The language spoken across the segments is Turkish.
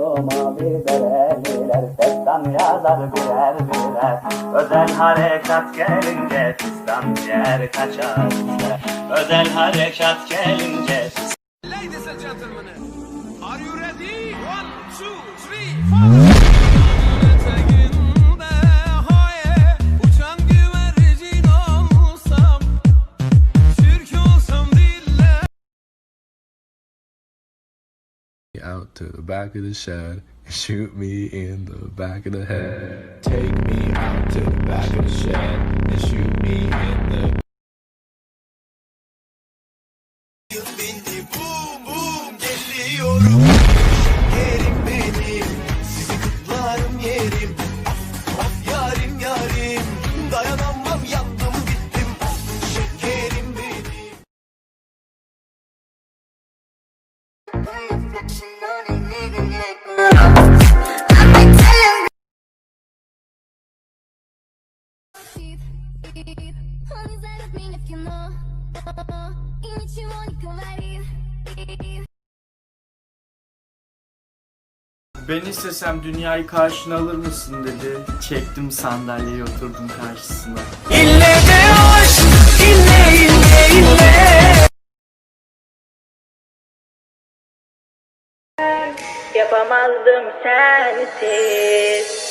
Oldu mavi bereliler Destan yazar birer birer Özel harekat gelince Fistan yer kaçar. Özel harekat gelince Ladies and gentlemen, are you ready? One, two, three, four. Out to the back of the shed and shoot me in the back of the head. Take me out to the back of the shed and shoot me in the beni Ben istesem dünyayı karşına alır mısın dedi. Çektim sandalyeyi oturdum karşısına. Yapamazdım sensiz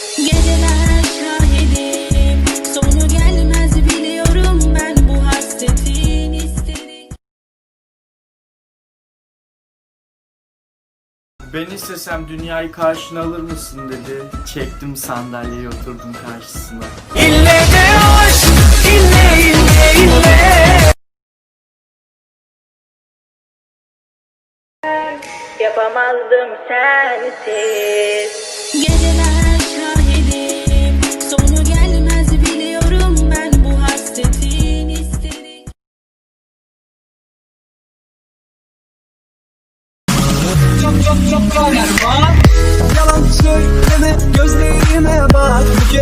Ben istesem dünyayı karşına alır mısın dedi. Çektim sandalyeyi oturdum karşısına. Yapamazdım sensiz Geceler Yalan söyleme gözlerime bak. Bu